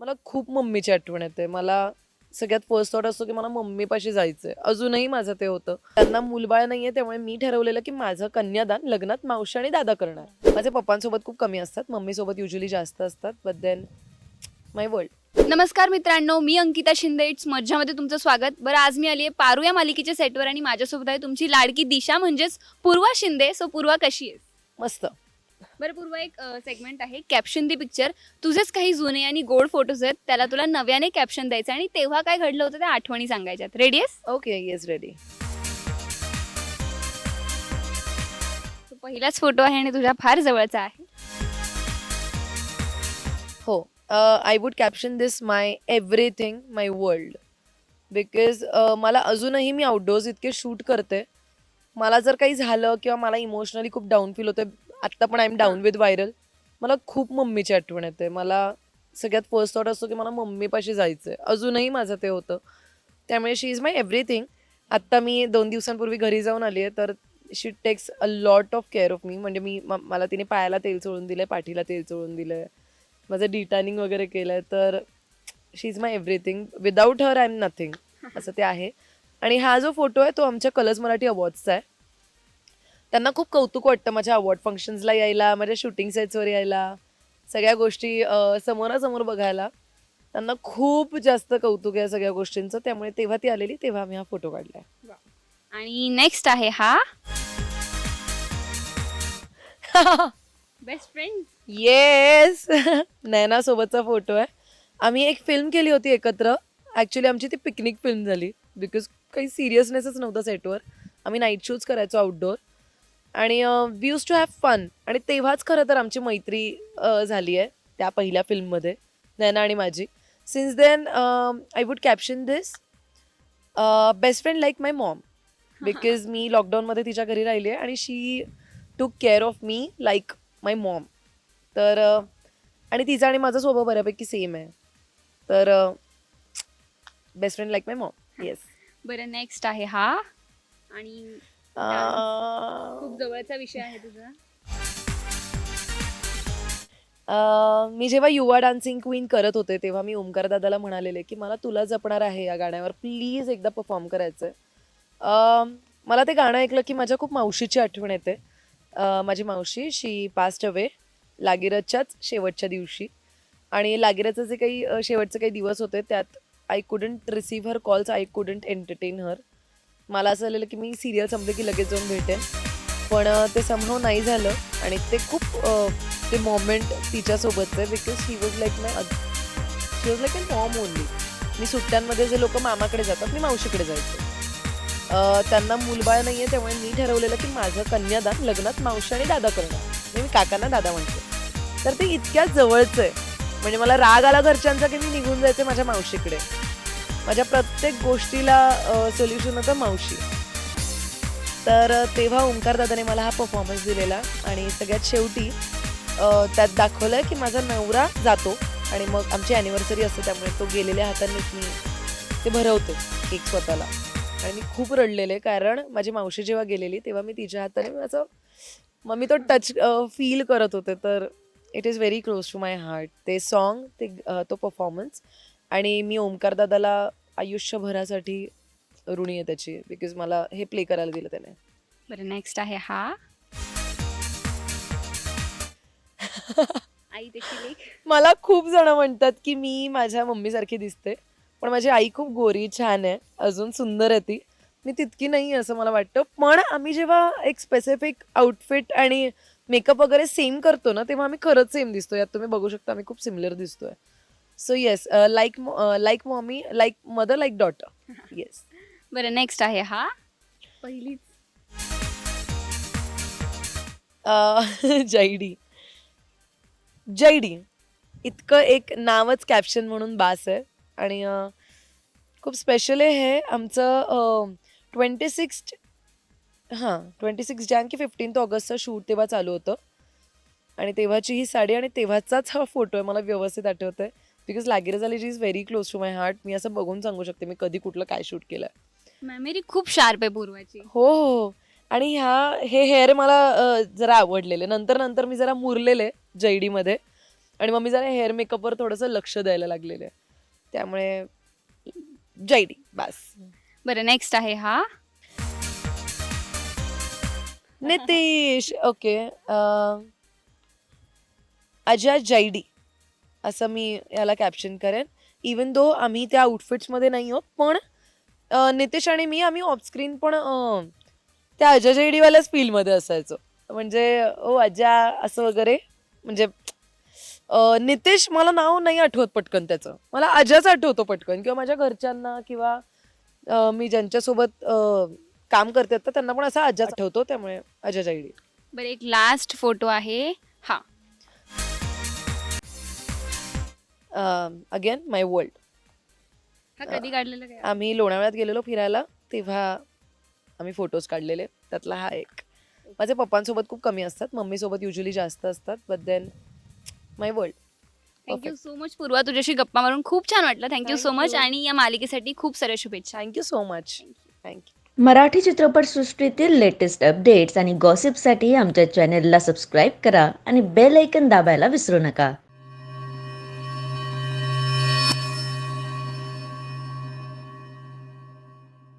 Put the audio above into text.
मला खूप मम्मीची आठवण येते. मला सगळ्यात फर्स्ट थॉट असतो की मला मम्मीपाशी जायचंय. अजूनही माझं ते होतं. त्यांना मूलबाळ नाहीये त्यामुळे मी ठरवलेलं की माझं कन्यादान लग्नात मावशी आणि दादा करणार. माझे पप्पांसोबत खूप कमी असतात. मम्मीसोबत युजली जास्त असतात. बट देन माय वर्ल्ड नमस्कार मित्रांनो मी अंकिता शिंदे. इट्स मज्जामध्ये तुमचं स्वागत. बरं आज मी आली आहे पारू या मालिकेच्या सेटवर आणि माझ्यासोबत आहे तुमची लाडकी दिशा म्हणजेच पूर्वा शिंदे. सो पूर्वा कशी आहे मस्त. बरं पूर्वा एक सेगमेंट आहे कॅप्शन दी पिक्चर तुझेच काही जुने आणि गोड फोटोज आहेत त्याला तुला नव्याने कॅप्शन द्यायचं आणि तेव्हा काय घडलं होतं त्या आठवणी सांगायच्यात. रेडी आहेस? ओके येस रेडी तो पहिलाच फोटो आहे आणि तुझ्या फार जवळचा आहे. हो I would caption this my everything my world because मला अजूनही मी आउटडोअर्स इतके शूट करते. मला जर काही झालं किंवा मला इमोशनली खूप डाऊन फील होतं आत्ता पण I am down with viral मला खूप मम्मीची आठवण येते. मला सगळ्यात फर्स्ट थॉट असतो की मला मम्मीपाशी जायचं आहे अजूनही माझं ते होतं. त्यामुळे शी इज माय एव्हरीथिंग आत्ता मी दोन दिवसांपूर्वी घरी जाऊन आली आहे तर she takes a lot of care of मी म्हणजे मी मला तिने पायाला तेल चोळून दिलं आहे पाठीला तेल चोळून दिलं आहे माझं डिटॅनिंग वगैरे केलं आहे तर she is my everything without her I am nothing असं ते आहे. आणि हा जो फोटो आहे तो आमच्या कलर्स मराठी अवॉर्ड्सचा आहे. त्यांना खूप कौतुक वाटतं माझ्या अवॉर्ड फंक्शन्सला यायला माझ्या शूटिंग सेट्सवर यायला सगळ्या गोष्टी समोरासमोर बघायला. त्यांना खूप जास्त कौतुक आहे सगळ्या गोष्टींचं. त्यामुळे तेव्हा ती आलेली तेव्हा आम्ही हा फोटो काढलाय. आणि नेक्स्ट आहे हा. बेस्ट फ्रेंड येस नयना सोबतचा फोटो आहे. आम्ही एक फिल्म केली होती एकत्र. ॲक्च्युली आमची ती पिकनिक फिल्म झाली. बिकॉज काही सिरियसनेसच नव्हता सेटवर आम्ही नाईट शूज करायचो आउटडोअर आणि we used to have fun आणि तेव्हाच खरं तर आमची मैत्री झाली आहे त्या पहिल्या फिल्ममध्ये नयना आणि माझी. Since then I would caption this best friend like my mom because मी लॉकडाऊनमध्ये तिच्या घरी राहिली आहे आणि she took care of me like my mom तर आणि तिचा आणि माझा स्वभाव बऱ्यापैकी सेम आहे. तर best friend like my mom yes बरं नेक्स्ट आहे हा. आणि जवळचा विषय आहे तुझा? मी जेव्हा युवा डान्सिंग क्वीन करत होते तेव्हा मी ओमकार दादाला म्हणालेले की मला तुला जपणार आहे या गाण्यावर प्लीज एकदा परफॉर्म करायचं आहे मला ते गाणं ऐकलं की माझ्या खूप मावशीची आठवण येते. अं, माझी मावशी शी पास्ट अवे लागिरच्याच शेवटच्या दिवशी. आणि लागिरचं जे काही अं, शेवटचे काही दिवस होते त्यात I couldn't receive her calls I couldn't entertain her मला असं झालेलं की मी सिरियल संपले की लगेच जाऊन भेटेन. पण ते संभव नाही झालं. आणि ते खूप ते मोमेंट तिच्यासोबतचं आहे because he was like my she was like a mom only मी सुट्ट्यांमध्ये जे लोक मामाकडे जातात मी मावशीकडे जायचे. त्यांना मूलबाळ नाही आहे त्यामुळे मी ठरवलेलं की माझं कन्यादान लग्नात मावशी आणि दादा करणार. म्हणजे मी काकांना दादा म्हणते. तर ते इतक्या जवळचं आहे. म्हणजे मला राग आला घरच्यांचा की मी निघून जायचे माझ्या मावशीकडे. माझ्या प्रत्येक गोष्टीला सोल्युशन होतं मावशी. तर तेव्हा ओंकार दादाने मला हा परफॉर्मन्स दिलेला आणि सगळ्यात शेवटी त्यात दाखवलं की माझा नवरा जातो आणि मग आमची ॲनिव्हर्सरी असते त्यामुळे तो गेलेल्या हातानेच मी ते भरवते केक स्वतःला. आणि मी खूप रडलेले कारण माझी मावशी जेव्हा गेलेली तेव्हा मी तिच्या हाताने माझं मग मी तो टच फील करत होते. तर it is very close to my heart ते सॉन्ग ते तो परफॉर्मन्स आणि मी ओमकारदादाला आयुष्यभरासाठी ऋणी आहे त्याची बिकॉज मला हे प्ले करायला दिलं त्याने. बरं नेक्स्ट आहे हा. आई मला खूप जण म्हणतात की मी माझ्या मम्मीसारखी दिसते पण माझी आई खूप गोरी छान आहे अजून सुंदर आहे ती. मी तितकी नाही आहे असं मला वाटतं पण आम्ही जेव्हा एक स्पेसिफिक आउटफिट आणि मेकअप वगैरे सेम करतो ना तेव्हा आम्ही खरंच सेम दिसतो यात तुम्ही बघू शकता आम्ही खूप सिमिलर दिसतोय. So yes like like mommy like mother like daughter yes बरं नेक्स्ट आहे हा. पहिलीच. जैडी जैडी इतकं एक नावच कॅप्शन म्हणून बास आहे. आणि अं, खूप स्पेशल आहे हे. आमचं ट्वेंटी सिक्स हां ट्वेंटी सिक्स जॅन की फिफ्टीन्थ ऑगस्टचं शूट तेव्हा चालू होतं. आणि तेव्हाची ही साडी आणि तेव्हाचाच हा फोटो आहे मला व्यवस्थित आठवत आहे बिकॉज लागिरजाली जी is very close to my heart मी असं बघून सांगू शकते मी कधी कुठलं काय शूट केलं मेमरी खूप शार्प आहे पूर्वाची हो हो. आणि ह्या हे हेअर मला अ, जरा आवडलेले. नंतर नंतर मी जरा मुरलेले जैडीमध्ये. आणि मम्मी जरा हेअर मेकअपवर थोडंसं लक्ष द्यायला लागलेलं. त्यामुळे जैडी बस. बरं नेक्स्ट आहे हा. नितीश. ओके. अजय जैडी. असं मी याला कॅप्शन करेन. इवन दो आम्ही त्या आउटफिट्समध्ये नाही आहोत पण अं, नितीश आणि मी आम्ही ऑफस्क्रीन पण अं, त्या अजय जैडीवाल्याच फील्डमध्ये असायचो. म्हणजे ओ अजय असं वगैरे. म्हणजे अं, नितीश मला नाव नाही आठवत पटकन त्याचं. मला अजयच आठवतो पटकन. किंवा माझ्या घरच्यांना किंवा अं, मी ज्यांच्यासोबत अं, काम करते तर त्यांना पण असा अजय आठवतो. त्यामुळे अजय जैडी बरं एक लास्ट फोटो आहे. हा. अगेन माय वर्ल्ड हा कधी काढलेला काय? आम्ही लोणावळ्यात गेलेलो फिरायला तेव्हा आम्ही फोटोज काढलेले. त्यातला हा एक. माझे पप्पांसोबत खूप कमी असतात मम्मीसोबत युजली जास्त असतात but then my world thank you so much Purva तुझ्याशी गप्पा मारून खूप छान वाटलं. Thank you so Thank much you. आणि या मालिकेसाठी खूप साऱ्या शुभेच्छा. Thank you so much thank you Marathi चित्रपटसृष्टीतील लेटेस्ट अपडेट्स आणि गॉसिपसाठी आमच्या चॅनेलला सबस्क्राईब करा आणि बेल ऐकन दाबायला विसरू नका.